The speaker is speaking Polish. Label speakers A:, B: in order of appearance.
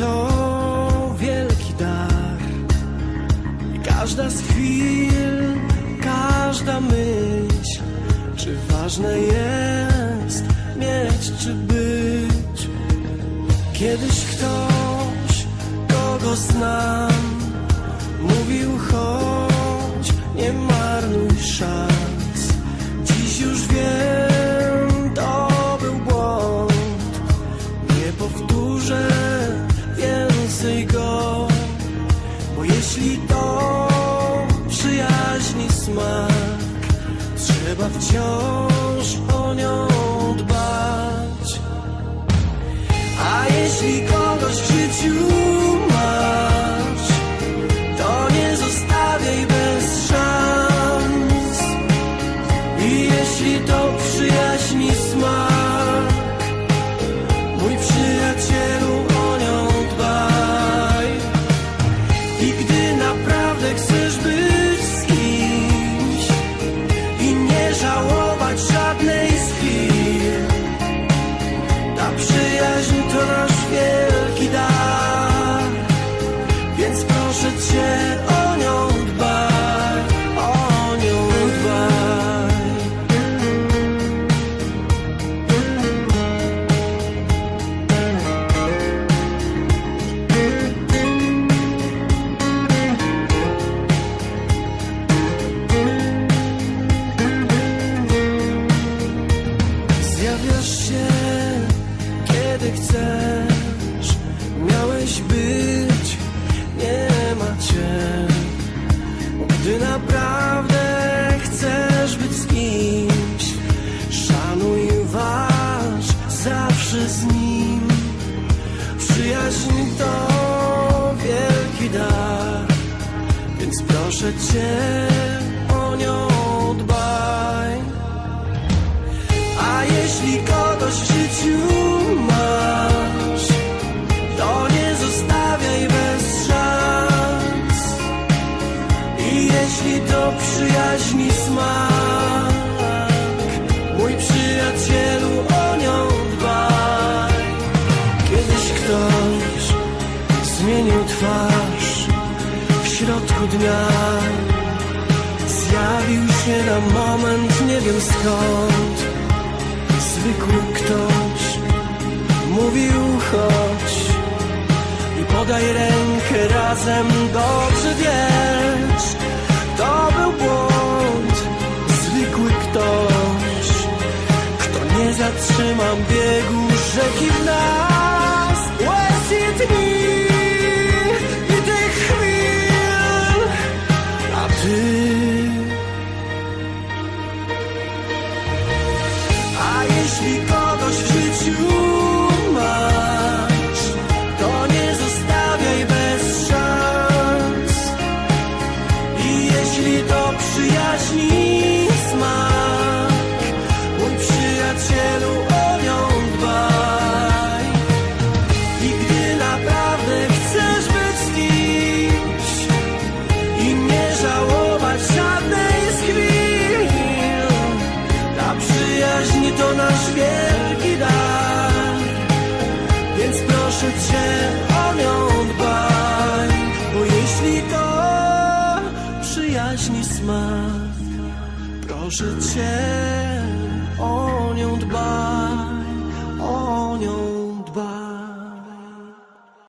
A: To wielki dar. I każda z chwil, każda myśl. Czy ważne jest mieć czy być? Kiedyś ktoś, kogo znam Mówił choć nie marnuj szans. Jeśli to przyjaźni smak, trzeba wciąż o nią dbać. A jeśli Zjawiasz się, kiedy chcesz. Miałeś być, nie ma cię. Gdy naprawdę chcesz być z kimś, szanuj waż zawsze z nim. Przyjaźń to wielki dar, więc proszę cię o nią kogoś w życiu masz, to nie zostawiaj bez szans. I jeśli to przyjaźni smak, mój przyjacielu, o nią dbaj. Kiedyś ktoś zmienił twarz w środku dnia. Zjawił się na moment, nie wiem skąd zwykły ktoś. Mówił chodź i podaj rękę razem, dobrze wiesz, to był błąd, zwykły ktoś, kto nie zatrzyma biegu rzeki w nas, to przyjaźni smak, mój przyjacielu, o nią dbaj. I gdy naprawdę chcesz być kimś i nie żałować żadnej z chwil, ta przyjaźń to nasz wielki dar Więc proszę Cię Proszę cię o nią dbać.